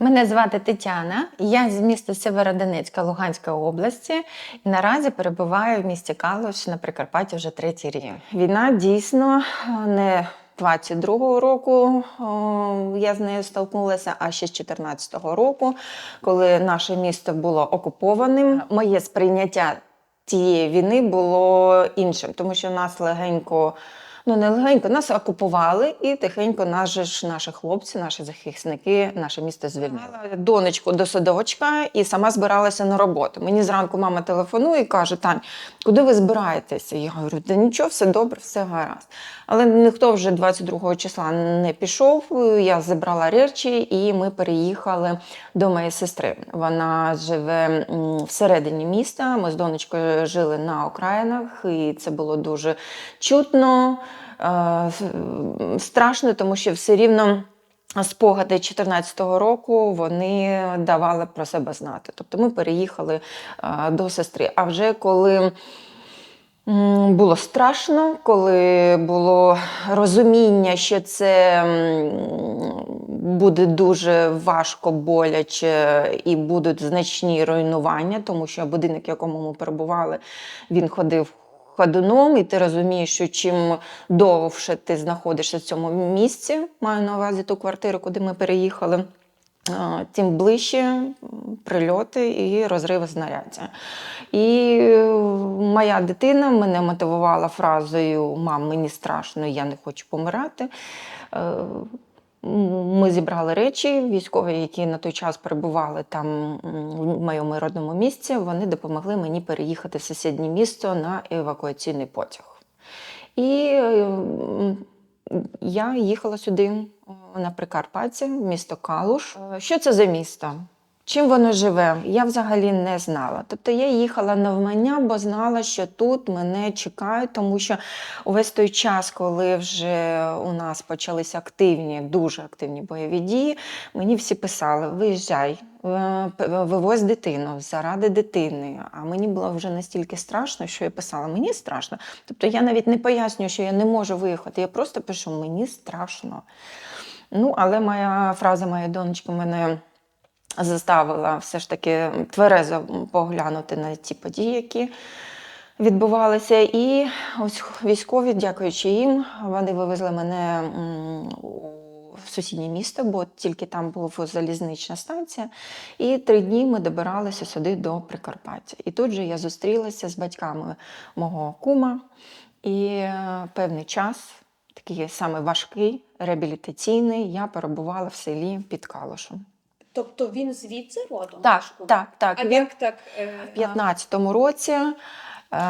Мене звати Тетяна, я з міста Северодонецька Луганської області і наразі перебуваю в місті Калуш на Прикарпатті вже третій рік. Війна дійсно е, не 22-го року о, я з нею столкнулася, а ще з 14-го року, коли наше місто було окупованим. Моє сприйняття тієї війни було іншим, тому що нас легенько. Ну, не легенько, нас окупували, і тихенько же ж наші хлопці, наші захисники, наше місто звільнили. Донечку до садочка і сама збиралася на роботу. Мені зранку мама телефонує і каже: Тань, куди ви збираєтеся? Я говорю, да нічого, все добре, все гаразд. Але ніхто вже 22 числа не пішов. Я забрала речі, і ми переїхали до моєї сестри. Вона живе всередині міста. Ми з донечкою жили на окраїнах, і це було дуже чутно, страшно, тому що все рівно. Спогади 2014 року вони давали про себе знати. Тобто ми переїхали е, до сестри. А вже коли Було страшно, коли було розуміння, що це буде дуже важко, боляче і будуть значні руйнування, тому що будинок, в якому ми перебували, він ходив ходуном, і ти розумієш, що чим довше ти знаходишся в цьому місці, маю на увазі ту квартиру, куди ми переїхали. Тим ближче прильоти і розриви знаряддя. І е, моя дитина мене мотивувала фразою Мам, мені страшно, я не хочу помирати. Ми зібрали речі. Військові, які на той час перебували там в моєму родному місці, вони допомогли мені переїхати в сусіднє місто на евакуаційний потяг. І я їхала сюди е, на Прикарпаття, місто Калуш. Е, Що це за місто? Чим воно живе? Я взагалі не знала. Тобто я їхала навмання, бо знала, що тут мене чекають, тому що увесь той час, коли вже у нас почалися активні, дуже активні бойові дії, мені всі писали: виїжджай, е, вивозь дитину заради дитини. А мені було вже настільки страшно, що я писала: мені страшно. Тобто я навіть не пояснюю, що я не можу виїхати. Я просто пишу: мені страшно. Ну, але моя фраза моєї донечки мене заставила все ж таки тверезо поглянути на ті події, які відбувалися. І ось військові, дякуючи їм, вони вивезли мене у сусіднє місто, бо тільки там була залізнична станція. І три дні ми добиралися сюди до Прикарпаття. І тут же я зустрілася з батьками мого кума. І е, певний час, такий саме важкий, реабілітаційний, я перебувала в селі під Калушем. Тобто він звідси родом? Так, так, так. А Він як так? е, в 15-му році, е,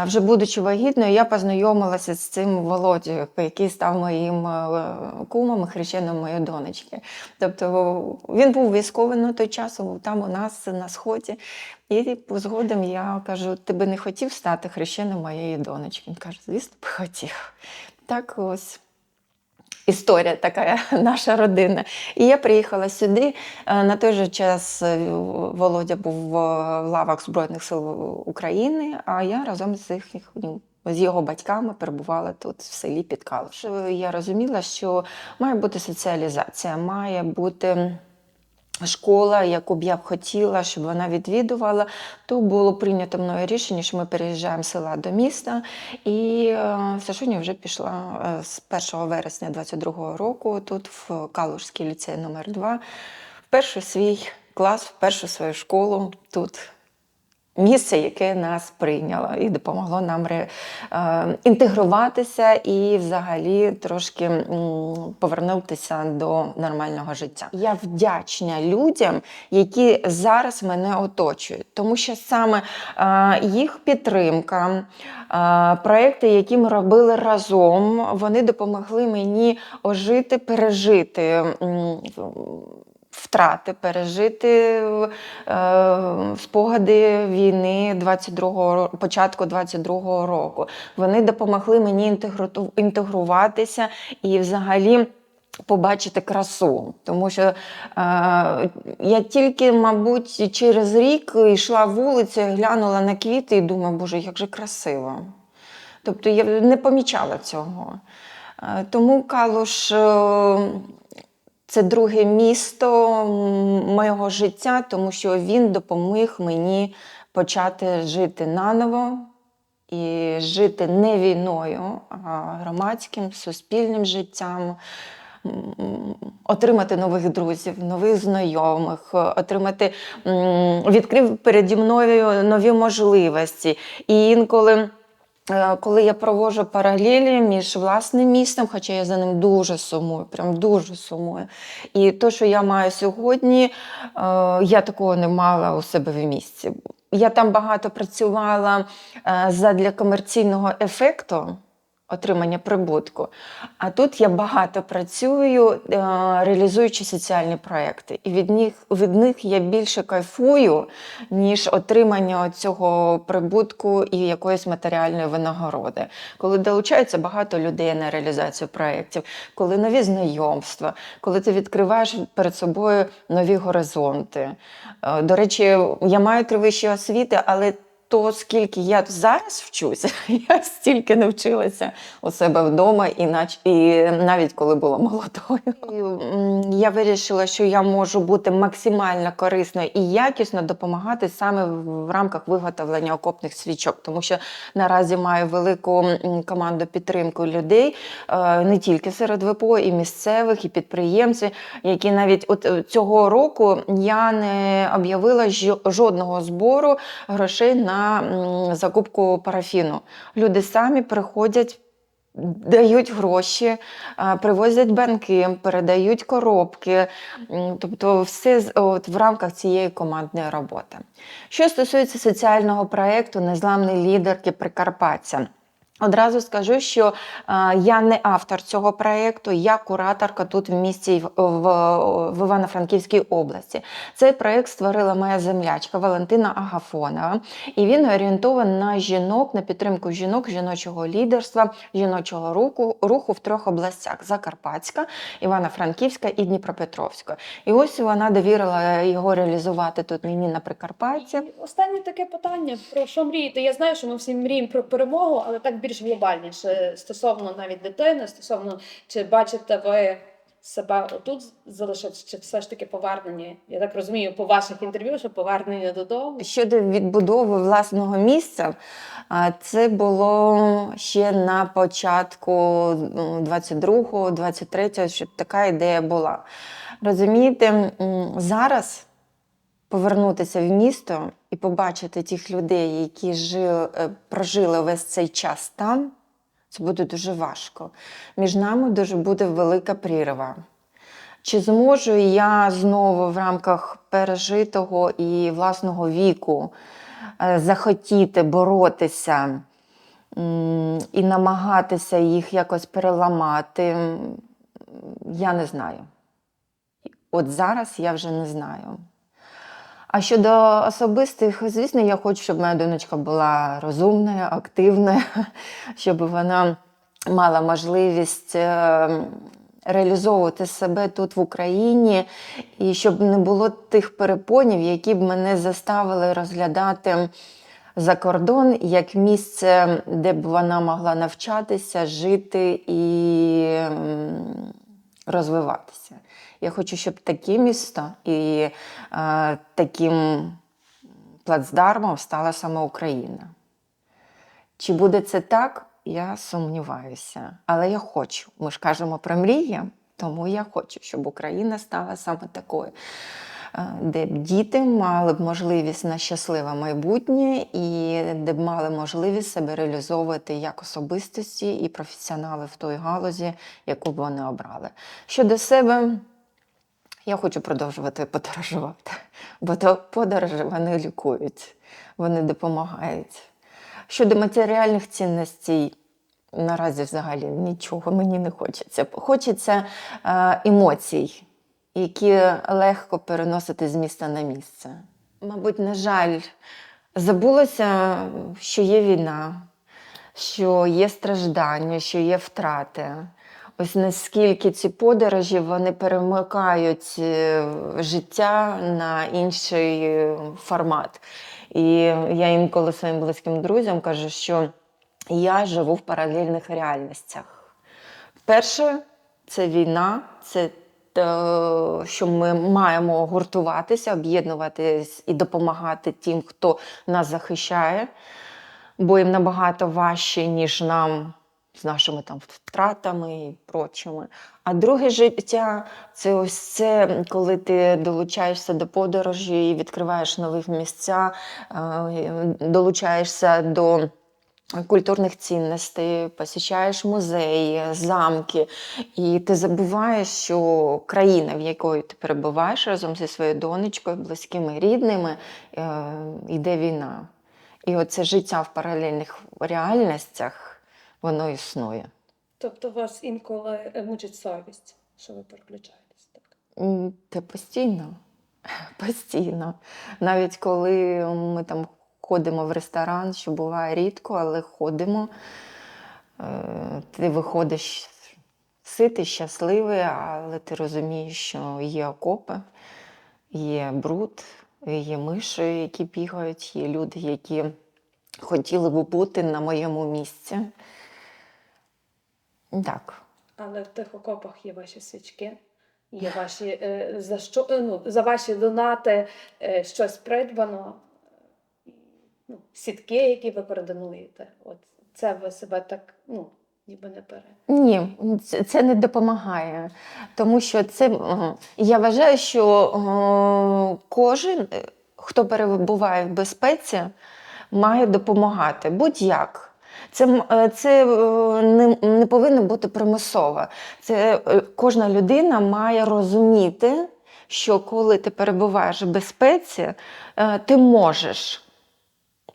вже будучи вагітною, я познайомилася з цим Володією, який став моїм е, кумом і хрещеном моєї донечки. Тобто він був військовий на той час, там у нас на сході. І згодом я кажу: ти би не хотів стати хрещеним моєї донечки? Він каже, звісно, б хотів. Так ось. Історія така наша родина. І я приїхала сюди. Е, На той же час е, Володя був в лавах Збройних сил України, а я разом з їх, ну, з його батьками перебувала тут в селі під Калуш. Я розуміла, що має бути соціалізація, має бути. Школа, яку б я б хотіла, щоб вона відвідувала, то було прийнято мною рішення, що ми переїжджаємо з села до міста. І е, Сашуня вже пішла е, з 1 вересня 22-го року тут в Калужський ліцей номер 2 в перший свій клас, в першу свою школу тут. Місце, яке нас прийняло і допомогло нам ре, е, інтегруватися і взагалі трошки повернутися до нормального життя. Я вдячна людям, які зараз мене оточують, тому що саме е, їх підтримка, е, проекти, які ми робили разом, вони допомогли мені ожити, пережити. Втрати пережити е, спогади війни 22-го, початку 22-го року. Вони допомогли мені інтегру- інтегруватися і взагалі. Побачити красу, тому що е, я тільки, мабуть, через рік йшла вулицею, глянула на квіти і думаю, боже, як же красиво. Тобто я не помічала цього. Е, Тому Калуш е, Це друге місто моєго життя, тому що він допоміг мені почати жити наново і жити не війною, а громадським, суспільним життям, отримати нових друзів, нових знайомих, отримати відкрив переді мною нові можливості. І інколи. Е, Коли я провожу паралелі між власним містом, хоча я за ним дуже сумую, прям дуже сумую. І те, що я маю сьогодні, е, я такого не мала у себе в місті. Я там багато працювала е, задля комерційного ефекту. Отримання прибутку. А тут я багато працюю, е, реалізуючи соціальні проекти. І від них, від них я більше кайфую, ніж отримання цього прибутку і якоїсь матеріальної винагороди. Коли долучається багато людей на реалізацію проєктів, коли нові знайомства, коли ти відкриваєш перед собою нові горизонти. Е, До речі, я маю три вищі освіти, але то, скільки я зараз вчуся, я стільки не вчилася у себе вдома, і, нач... і навіть коли була молодою. Я вирішила, що я можу бути максимально корисною і якісно допомагати саме в рамках виготовлення окопних свічок, тому що наразі маю велику команду підтримки людей е, не тільки серед ВПО, і місцевих, і підприємців, які навіть от е, цього року я не об'явила жо- жодного збору грошей на м, закупку парафіну. Люди самі приходять. Дають гроші, привозять банки, передають коробки, тобто все от, в рамках цієї командної роботи. Що стосується соціального проєкту Незламний лідерки Прикарпаття. Одразу скажу, що е, я не автор цього проєкту, я кураторка тут в місті в, в, Івано-Франківській області. Цей проєкт створила моя землячка Валентина Агафонова, і він орієнтований на жінок, на підтримку жінок, жіночого лідерства, жіночого руху, руху в трьох областях: Закарпатська, Івано-Франківська і Дніпропетровська. І ось вона довірила його реалізувати тут мені на Прикарпатті. Останнє таке питання: про що мрієте? Я знаю, що ми всі мріємо про перемогу, але так більш глобальніше стосовно навіть дитини, стосовно чи бачите ви себе отут залишитися, чи все ж таки повернення? Я так розумію, по ваших інтерв'ю, що повернення додому. Щодо відбудови власного місця, це було ще на початку 22-го, 23-го, щоб така ідея була. Розумієте, зараз повернутися в місто і побачити тих людей, які жили, е, прожили весь цей час там, це буде дуже важко. Між нами дуже буде велика прірва. Чи зможу я знову в рамках пережитого і власного віку е, захотіти боротися і намагатися їх якось переламати? Я не знаю. От зараз я вже не знаю. А щодо особистих, звісно, я хочу, щоб моя донечка була розумною, активною, щоб вона мала можливість е, реалізовувати себе тут в Україні, і щоб не було тих перепонів, які б мене заставили розглядати за кордон як місце, де б вона могла навчатися, жити і розвиватися. Я хочу, щоб таке місто і е, таким плацдармом стала саме Україна. Чи буде це так? Я сумніваюся. Але я хочу. Ми ж кажемо про мрії, тому я хочу, щоб Україна стала саме такою, е, де б діти мали б можливість на щасливе майбутнє і де б мали можливість себе реалізовувати як особистості і професіонали в той галузі, яку б вони обрали. Щодо себе, я хочу продовжувати подорожувати, бо то подорожі вони лікують, вони допомагають. Щодо матеріальних цінностей, наразі взагалі нічого мені не хочеться. Хочеться е, емоцій, які легко переносити з міста на місце. Мабуть, на жаль, забулося, що є війна, що є страждання, що є втрати. Ось наскільки ці подорожі вони перемикають е, життя на інший е, формат. І я інколи своїм близьким друзям кажу, що я живу в паралельних реальностях. Перше, це війна, це е, що ми маємо гуртуватися, об'єднуватись і допомагати тим, хто нас захищає, бо їм набагато важче, ніж нам з нашими там втратами і прочими. А друге життя це ось це, коли ти долучаєшся до подорожі і відкриваєш нові місця, е, долучаєшся до культурних цінностей, посічаєш музеї, замки, і ти забуваєш, що країна, в якої ти перебуваєш разом зі своєю донечкою, близькими, рідними, е, йде війна. І оце життя в паралельних реальностях, воно існує. Тобто вас інколи е, мучить совість, що ви переключаєтесь. Так? Та постійно. Постійно. Навіть коли ми там ходимо в ресторан, що буває рідко, але ходимо, е, ти виходиш ситий, щасливий, але ти розумієш, що є окопи, є бруд, є миші, які бігають, є люди, які хотіли би бути на моєму місці. Так. Але в тих окопах є ваші свічки, є ваші е, за що е, ну, за ваші донати е, щось придбано, ну, сітки, які ви передануєте. От це ви себе так, ну, ніби не бере. Ні, це- це не допомагає. Тому що це е, я вважаю, що е, кожен, е, хто перебуває в безпеці, має допомагати будь-як. Це, е, це е, не, не повинно бути примусово. Це е, кожна людина має розуміти, що коли ти перебуваєш в безпеці, ти можеш.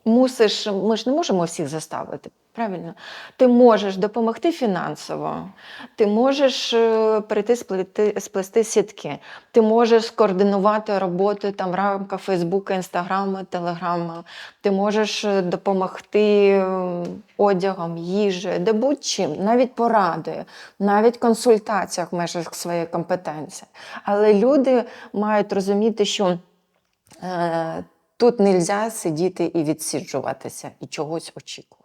Мусиш, ми ж не можемо всіх заставити, правильно? Ти можеш допомогти фінансово, ти можеш е, прийти сплести, сплести сітки, ти можеш скоординувати роботу там в рамках Фейсбука, Інстаграму, Телеграму, ти можеш е, допомогти е, одягом, їжею, де будь-чим, навіть порадою, навіть консультаціях в межах своєї компетенції. Але люди мають розуміти, що е, тут не можна сидіти і відсіджуватися і чогось очікувати.